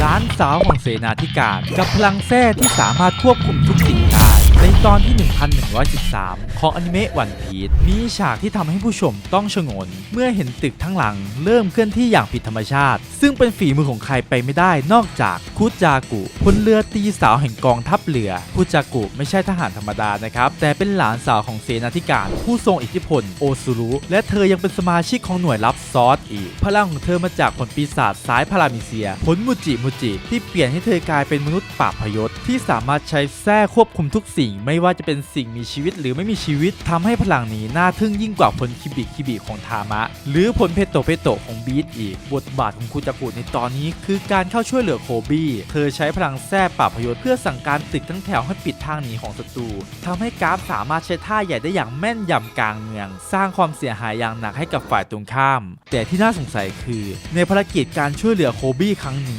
หล้านสาวของเสนาธิการ กับพลังแท้ที่สามารถควบคุมทุกสิ่ง ในตอนที่ 1113 ของอนิเมะวันพีชมีฉากที่ทำให้ผู้ชมต้องชงน เมื่อเห็นตึกทั้งหลังเริ่มเคลื่อนที่อย่างผิดธรรมชาติ ซึ่งเป็นฝีมือของใครไปไม่ได้นอกจากคุจากุพลเรือตีสาวแห่งกองทัพเรือคุจากุไม่ใช่ทหารธรรมดานะครับ แต่เป็นหลานสาวของเสนาธิการ ผู้ทรงอิทธิพลโอซุรุและเธอยังเป็นสมาชิกของหน่วยลับซอสอีก พลังของเธอมาจากผลปีศาจสายพารามิเซีย ผลมูจิมูจิที่เปลี่ยนให้เธอกลายเป็นมนุษย์ปราพยศที่สามารถใช้แส้ควบคุมทุกสิ่งไม่ว่าจะเป็นสิ่งมีชีวิตหรือไม่มีชีวิตทำให้พลังนี้น่าทึ่งยิ่งกว่าผลคิบิคิบิของทามะ หรือผลเพโตเพโตของบีทอีก บทบาทของคุจากุในตอนนี้คือการเข้าช่วยเหลือโคบี้เธอใช้พลังแส้ปราบพยศเพื่อสั่งการตึกทั้งแถวให้ปิดทางหนีของศัตรูทำให้กราฟสามารถใช้ท่าใหญ่ได้อย่างแม่นยำกลางเมือง สร้างความเสียหายอย่างหนักให้กับฝ่ายตรงข้าม แต่ที่น่าสงสัยคือ ในภารกิจการช่วยเหลือโคบี้ครั้งนี้